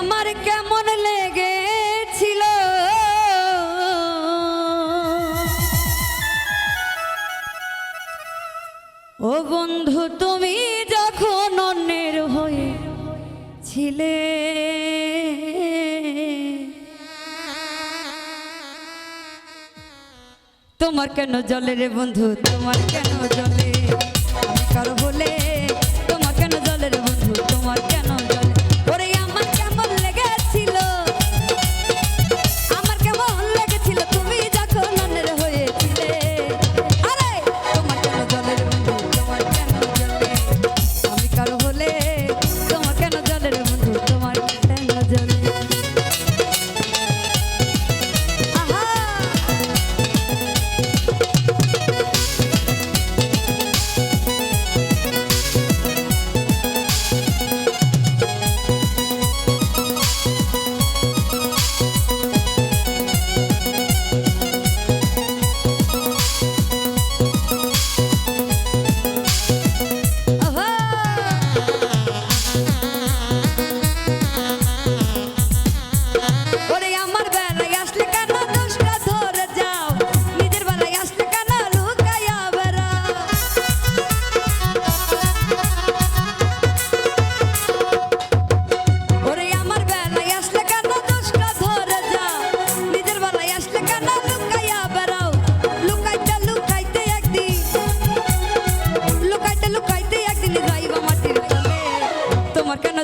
আমার কেমন লেগেছিল? ও বন্ধু, তুমি যখন অন্যের হয়ে ছিলে, তোমার কেন জলে রে বন্ধু? তোমার কেন জলে? কারও বলে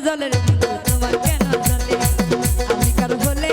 জলের তোমার কেন জলে? আমি কার বলে